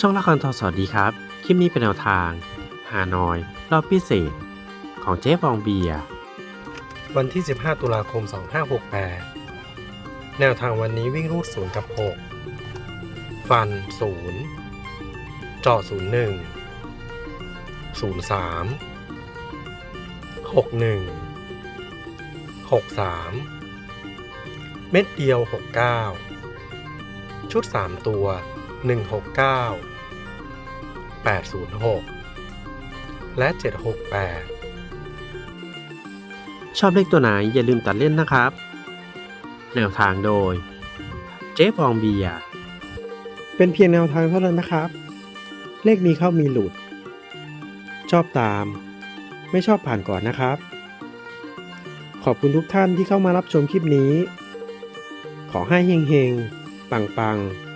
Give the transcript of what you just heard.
ช่องละครทอสวัสดีครับ คลิปนี้เป็นแนวทาง ฮานอย รอบพิเศษ ของเจ๊ฟองเบีย วันที่ 15 ตุลาคม 2568 แนวทางวันนี้วิ่งรูด 0 กับ 6 ฟัน 0 เจาะ 01 03 61 63 เม็ดเดียว 69 ชุด 3 ตัว 169 806 และ 768 ชอบเลขตัวไหนอย่าลืมตัดเล่นนะครับ แนวทางโดย เจ๊ฟองเบียร์เป็นเพียงแนวทางเท่านั้นนะครับ เลขมีเข้ามีหลุด ชอบตาม ไม่ชอบผ่านก่อนนะครับ ขอบคุณทุกท่านที่เข้ามารับชมคลิปนี้ ขอให้เฮงเฮงปังปังๆ